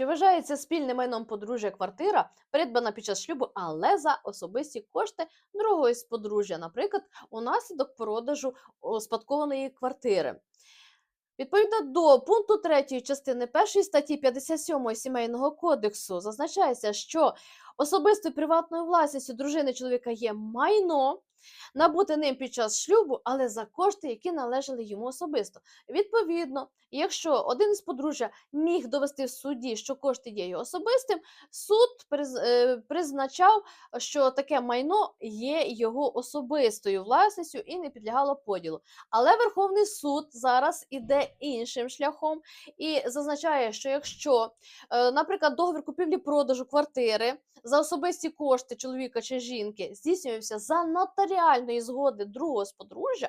Чи вважається спільним майном подружжя квартира, придбана під час шлюбу, але за особисті кошти другої з подружжя, наприклад, унаслідок продажу о, спадкованої квартири? Відповідно до пункту 3 частини 1 статті 57 Сімейного кодексу зазначається, що особистою приватною власністю дружини чоловіка є майно, набуте ним під час шлюбу, але за кошти, які належали йому особисто. Відповідно, якщо один із подружжя міг довести в суді, що кошти є його особистим, суд е, призначав, що таке майно є його особистою власністю і не підлягало поділу. Але Верховний суд зараз іде іншим шляхом і зазначає, що якщо, е, наприклад, договір купівлі-продажу квартири за особисті кошти чоловіка чи жінки здійснювався за нотаріальної згоди другого з подружжя,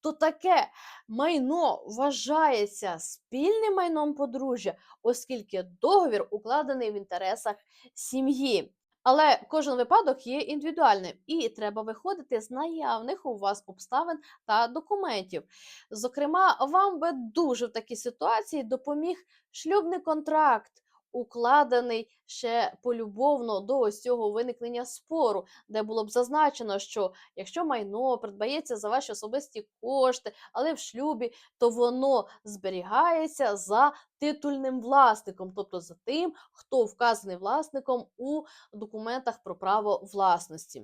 то таке майно вважається спільним майном подружжя, оскільки договір укладений в інтересах сім'ї. Але кожен випадок є індивідуальним, і треба виходити з наявних у вас обставин та документів. Зокрема, вам би дуже в такій ситуації допоміг шлюбний контракт, укладений ще полюбовно до ось цього виникнення спору, де було б зазначено, що якщо майно придбається за ваші особисті кошти, але в шлюбі, то воно зберігається за титульним власником, тобто за тим, хто вказаний власником у документах про право власності.